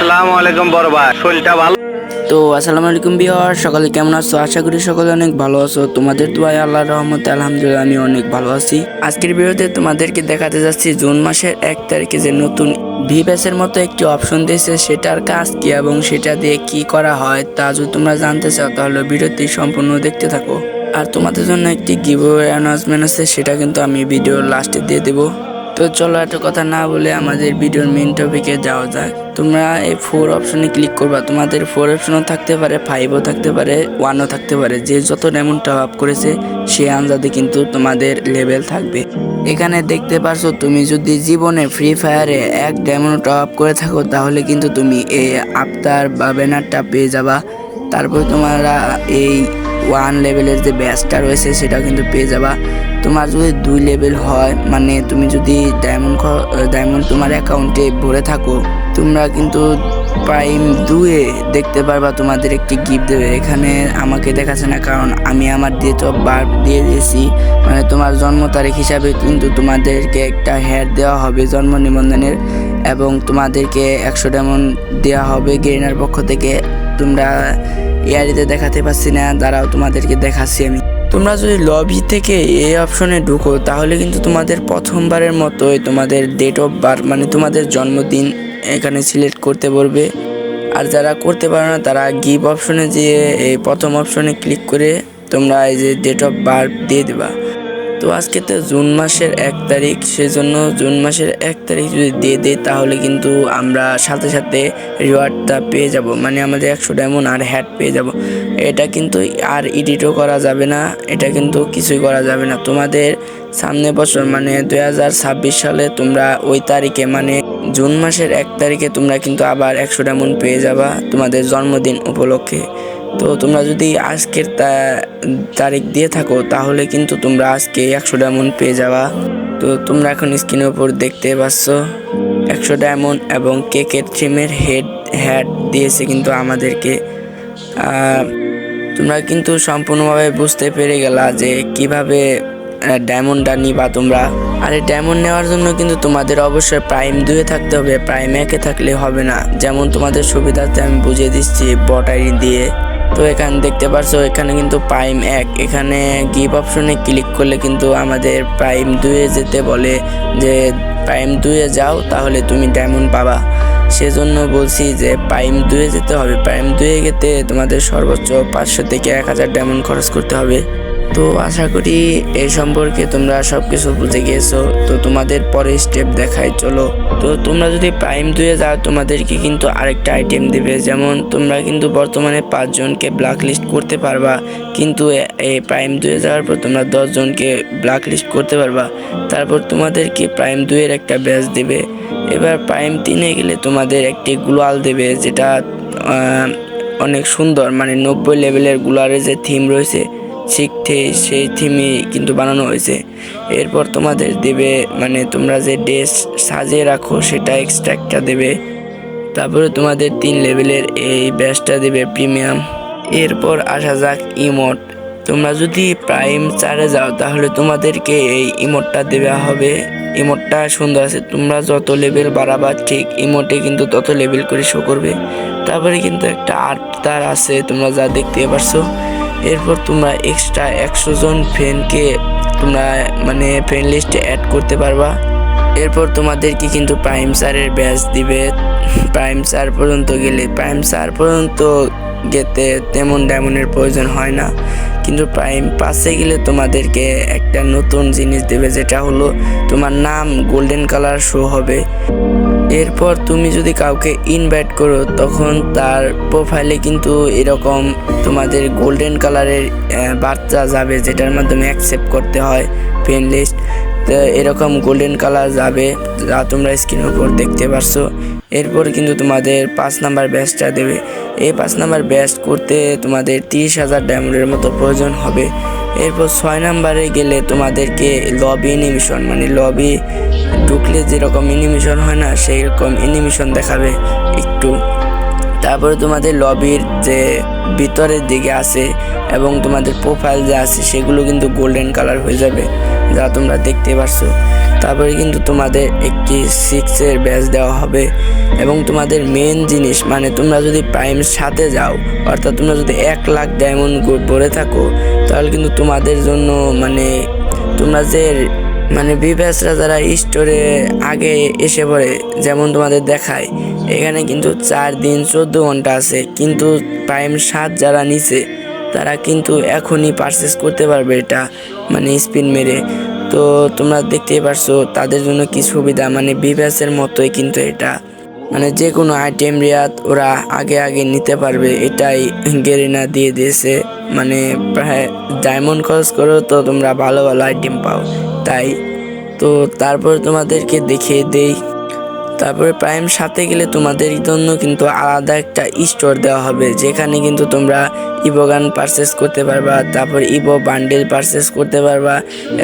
আসসালামু আলাইকুম বড় ভাই। শরীরটা ভালো? তো আসসালামু আলাইকুম বিহার সকালে কেমন আছো? আশা করি সকলে অনেক ভালো আছো। তোমাদের দোয়ায় আল্লাহ রহমতে আলহামদুলিল্লাহ আমি অনেক ভালো আছি। আজকের ভিডিওতে তোমাদেরকে দেখাতে যাচ্ছি জুন মাসের এক তারিখে যে নতুন ভিপ্যাসের মতো একটি অপশন দিয়েছে, সেটার কাজ কি এবং সেটা দিয়ে কি করা হয় তা যদি তোমরা জানতে চাও, তাহলে ভিডিওটি সম্পূর্ণ দেখতে থাকো। আর তোমাদের জন্য একটি গিভ অ্যানাউন্সমেন্ট আছে, সেটা কিন্তু আমি ভিডিওর লাস্টে দিয়ে দেবো। তো চলো এত কথা না বলে আমাদের ভিডিওর মেন টপিকে যাওয়া যাক। তোমরা এই ফোর অপশনে ক্লিক করবা। তোমাদের ফোর অপশনও থাকতে পারে ফাইভও থাকতে পারে ওয়ানও থাকতে পারে। যে যত ডায়মন্ড টপ আপ করেছে, সে আন্দাজে কিন্তু তোমাদের লেভেল থাকবে। এখানে দেখতে পারছ, তুমি যদি জীবনে ফ্রি ফায়ারে এক ডায়মন্ড টপ আপ করে থাকো, তাহলে কিন্তু তুমি এই আফতার বা ব্যানারটা পেয়ে যাবা। তারপর তোমরা এই ওয়ান লেভেলের যে ব্যাচটা রয়েছে সেটা কিন্তু পেয়ে যাবা। তোমার যদি দুই লেভেল হয় মানে তুমি যদি ডায়মন্ড ডায়মন্ড তোমার অ্যাকাউন্টে ভরে থাকো, তোমরা কিন্তু প্রাইম দুয়ে দেখতে পারবা তোমাদের একটি গিফট দেবে। এখানে আমাকে দেখাচ্ছে না, কারণ আমি আমার দিয়ে তো বার্থ দিয়ে দিয়েছি। মানে তোমার জন্ম তারিখ হিসাবে কিন্তু তোমাদেরকে একটা হেয়ার দেওয়া হবে জন্ম নিবন্ধনের, এবং তোমাদেরকে একশো ডায়মন্ড দেওয়া হবে গেরিনার পক্ষ থেকে। তোমরা ইয়ারিতে দেখাতে পারছি না, দাঁড়াও তোমাদেরকে দেখাচ্ছি আমি। তোমরা যদি লবি থেকে এই অপশনে ঢুকো, তাহলে কিন্তু তোমাদের প্রথমবারের মতোই তোমাদের ডেট অফ বার্থ মানে তোমাদের জন্মদিন এখানে সিলেক্ট করতে পারবে আর যারা করতে পারো না, তারা গিভ অপশনে যেয়ে এই প্রথম অপশনে ক্লিক করে তোমরা এই যে ডেট অফ বার্থ দিয়ে দেবা। তো আজকে তো জুন মাসের এক তারিখ, সেজন্য জুন মাসের এক তারিখ যদি দিয়ে দিই, তাহলে কিন্তু আমরা সাথে সাথে রিওয়ার্ডটা পেয়ে যাব। মানে আমাদের একশো ডায়মন্ড আর হ্যাট পেয়ে যাব। এটা কিন্তু আর এডিটও করা যাবে না, এটা কিন্তু কিছুই করা যাবে না। তোমাদের সামনে বছর মানে দুই হাজার ছাব্বিশ সালে তোমরা ওই তারিখে মানে জুন মাসের এক তারিখে তোমরা কিন্তু আবার একশো ডায়মন্ড পেয়ে যাবা তোমাদের জন্মদিন উপলক্ষে। তো তোমরা যদি আজকের তারিখ দিয়ে থাকো তাহলে কিন্তু তোমরা আজকে একশো ডায়মন্ড পেয়ে যাবা। তো তোমরা এখন স্ক্রিনের উপর দেখতে পাচ্ছ একশো ডায়মন্ড এবং কেকের থ্রিমের হেড হ্যাট দিয়েছে কিন্তু আমাদেরকে। তোমরা কিন্তু সম্পূর্ণভাবে বুঝতে পেরে গেলা যে কীভাবে ডায়মন্ডটা নিবা তোমরা। আর এই ডায়মন্ড নেওয়ার জন্য কিন্তু তোমাদের অবশ্যই প্রাইম দুয়ে থাকতে হবে প্রাইম একে থাকলে হবে না। যেমন তোমাদের সুবিধাতে আমি বুঝিয়ে দিচ্ছি বট আইডি দিয়ে। তো এখানে দেখতে পারছ, এখানে কিন্তু প্রাইম এক। এখানে গিভ অপশনে ক্লিক করলে কিন্তু আমাদের প্রাইম দুয়ে যেতে বলে যে প্রাইম দুয়ে যাও তাহলে তুমি ডায়মন্ড পাবা। সেজন্য বলছি যে প্রাইম দুয়ে যেতে হবে। প্রাইম দুয়ে যেতে তোমাদের সর্বোচ্চ পাঁচশো থেকে এক হাজার ডায়মন্ড খরচ করতে হবে। তো আশা করি এই সম্পর্কে তোমরা সব কিছু বুঝে গিয়েছো। তো তোমাদের পরে স্টেপ দেখাই চলো। তো তোমরা যদি প্রাইম দুয়ে যাও, তোমাদেরকে কিন্তু আরেকটা আইটেম দেবে। যেমন তোমরা কিন্তু বর্তমানে পাঁচজনকে ব্ল্যাক লিস্ট করতে পারবা। কিন্তু এই প্রাইম দুয়ে যাওয়ার পর তোমরা দশজনকে ব্ল্যাক লিস্ট করতে পারবা। তারপর তোমাদেরকে প্রাইম দুয়ের একটা ব্যাচ দিবে। এবার প্রাইম তিনে গেলে তোমাদের একটি গ্লোয়াল দেবে যেটা অনেক সুন্দর। মানে নব্বই লেভেলের গুলারের যে থিম রয়েছে, ঠিক সেই থিমই কিন্তু বানানো হয়েছে। এরপর তোমাদের দেবে মানে তোমরা যে ড্রেস সাজিয়ে রাখো, সেটা এক্সট্রা একটা দেবে। তারপরে তোমাদের তিন লেভেলের এই ব্যাচটা দেবে প্রিমিয়াম এরপর আসা যাক ইমোট তোমরা যদি প্রাইম চারে যাও, তাহলে তোমাদেরকে এই ইমোটটা দেওয়া হবে। ইমোটটা সুন্দর আছে। তোমরা যত লেভেল বাড়াবা, ঠিক ইমোটে কিন্তু তত লেভেল করে শো করবে। তারপরে কিন্তু একটা আর্ট তার আছে, তোমরা যা দেখতে পারছ। এরপর তোমরা এক্সট্রা একশো জন ফ্রেন্ডকে তোমরা মানে ফ্রেন্ড লিস্টে অ্যাড করতে পারবা। এরপর তোমাদেরকে কিন্তু প্রাইম সারের ব্যাচ দিবে। প্রাইম সার পর্যন্ত গেলে প্রাইম সার পর্যন্ত গেতে তেমন ডায়মন্ডের প্রয়োজন হয় না। কিন্তু প্রাইম পাশে গেলে তোমাদেরকে একটা নতুন জিনিস দেবে, যেটা হলো তোমার নাম গোল্ডেন কালার শো হবে। এরপর তুমি যদি কাউকে ইনভাইট করো, তখন তার প্রোফাইলে কিন্তু এরকম তোমাদের গোল্ডেন কালারের বার্তা যাবে, যেটার মাধ্যমে অ্যাকসেপ্ট করতে হয় ফ্রেন্ড লিস্ট এরকম গোল্ডেন কালার যাবে, যা তোমরা স্ক্রিনের উপর দেখতে পারছ। এরপর কিন্তু তোমাদের পাঁচ নাম্বার ব্যাচটা দেবে। এই পাঁচ নাম্বার ব্যাচ করতে তোমাদের তিরিশ হাজার ডায়মন্ডের মতো প্রয়োজন হবে। এরপর ছয় নাম্বারে গেলে তোমাদেরকে লবি অ্যানিমেশন মানে লবি ঢুকলে যেরকম অ্যানিমেশন হয় না সেই রকম অ্যানিমেশন দেখাবে একটু। তারপরে তোমাদের লবির যে ভিতরের দিকে আছে এবং তোমাদের প্রোফাইল যে আছে, সেগুলো কিন্তু গোল্ডেন কালার হয়ে যাবে। যা তোমরা দেখতে পারছ। তারপরে কিন্তু তোমাদের একটি সিক্সের ব্যাচ দেওয়া হবে এবং তোমাদের মেন জিনিস মানে তোমরা যদি প্রাইম সাথে যাও, অর্থাৎ তোমরা যদি এক লাখ ডায়মন্ড ভরে থাকো, তাহলে কিন্তু তোমাদের জন্য মানে তোমরা যে মানে বিব্যাসরা যারা স্টোরে আগে এসে পড়ে, যেমন তোমাদের দেখায়, এখানে কিন্তু চার দিন চোদ্দ ঘণ্টা আছে। কিন্তু প্রাইম সাত যারা নিচে তারা কিন্তু এখনই পারচেস করতে পারবে এটা। মানে স্পিন মেরে। তো তোমরা দেখতেই পারছ, তাদের জন্য কি সুবিধা? মানে বিব্যাসের মতোই কিন্তু এটা। মানে যে কোনো আইটেম রিয়াত ওরা আগে আগে নিতে পারবে, এটাই গেরিনা দিয়ে দিয়েছে। মানে প্রায় ডায়মন্ড খরচ করেও তো তোমরা ভালো ভালো আইটেম পাও, তাই। তো তারপর তোমাদেরকে দেখিয়ে দেই। তারপরে প্রাইম সাথে গেলে তোমাদের জন্য কিন্তু আলাদা একটা স্টোর দেওয়া হবে, যেখানে কিন্তু তোমরা ইভো গান পারচেস করতে পারবা, তারপর ইভো বান্ডেল পারচেস করতে পারবা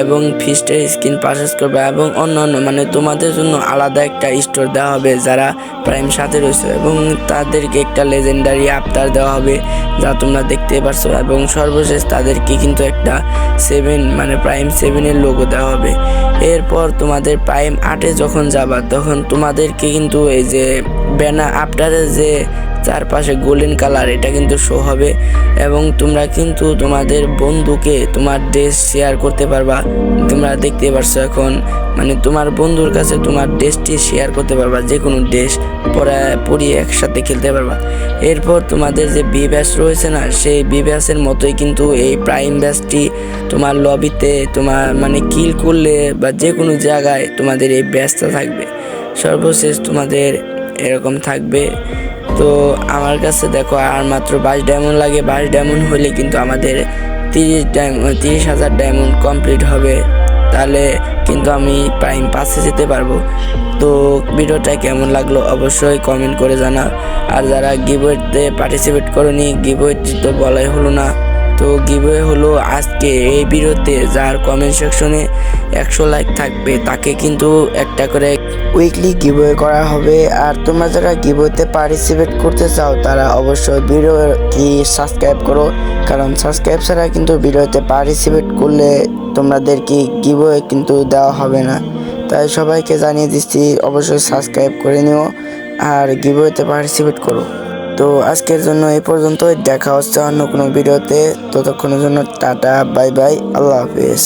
এবং ফিস্টের স্কিন পারচেস করবা এবং অন্যান্য মানে তোমাদের জন্য আলাদা একটা স্টোর দেওয়া হবে যারা প্রাইম সাথে রয়েছে এবং তাদেরকে একটা লেজেন্ডারি আফতার দেওয়া হবে যা তোমরা দেখতে পারছ এবং সর্বশেষ তাদেরকে কিন্তু একটা সেভেন মানে প্রাইম সেভেনের লোগো দেওয়া হবে। এরপর তোমাদের প্রাইম আটে যখন যাবা, তখন তোমাদেরকে কিন্তু এই যে ব্যানা আফটারের যে চারপাশে গোল্ডেন কালার এটা কিন্তু শো হবে। এবং তোমরা কিন্তু তোমাদের বন্ধুকে, তোমার ড্রেস শেয়ার করতে পারবা। তোমরা দেখতে পারছ এখন মানে তোমার বন্ধুর কাছে তোমার ড্রেসটি শেয়ার করতে পারবা যে কোনো ড্রেস পরা, পরিয়ে একসাথে খেলতে পারবা। এরপর তোমাদের যে বি ব্যাস রয়েছে না, সেই বি ব্যাসের মতোই কিন্তু এই প্রাইম ব্যাসটি তোমার লবিতে তোমার মানে কিল করলে বা যে কোনো জায়গায় তোমাদের এই ব্যাসটা থাকবে। সর্বশেষ তোমাদের এরকম থাকবে। তো আমার কাছে দেখো, আর মাত্র বাইশ ডায়মন্ড লাগে। বাইশ ডায়মন্ড হলে কিন্তু আমাদের তিরিশ ডায়মন্ড তিরিশ হাজার ডায়মন্ড কমপ্লিট হবে। তাহলে কিন্তু আমি প্রাইম পাশে যেতে পারব। তো ভিডিওটা কেমন লাগল অবশ্যই কমেন্ট করে জানা। আর যারা গিবোয়েতে পার্টিসিপেট করনি গিবোয়েট তো বলাই হলো না। তো গিভওয়ে হলো আজকে এই ভিডিওতে, যার কমেন্ট সেকশনে একশো লাইক থাকবে, তাকে কিন্তু একটা করে উইকলি গিভওয়ে করা হবে। আর তোমরা যারা গিভওয়েতে পার্টিসিপেট করতে চাও, তারা অবশ্যই ভিডিওটি সাবস্ক্রাইব করো। কারণ সাবস্ক্রাইব ছাড়া কিন্তু ভিডিওতে পার্টিসিপেট করলে তোমাদেরকে গিভওয়ে কিন্তু দেওয়া হবে না। তাই সবাইকে জানিয়ে দিচ্ছি, অবশ্যই সাবস্ক্রাইব করে নিও। আর গিভওয়েতে পার্টিসিপেট করো। তো আজকের জন্য এই পর্যন্ত দেখা হচ্ছে অন্য কোনো ভিডিওতে। ততক্ষণের জন্য টাটা, বাই বাই, আল্লাহ হাফিজ।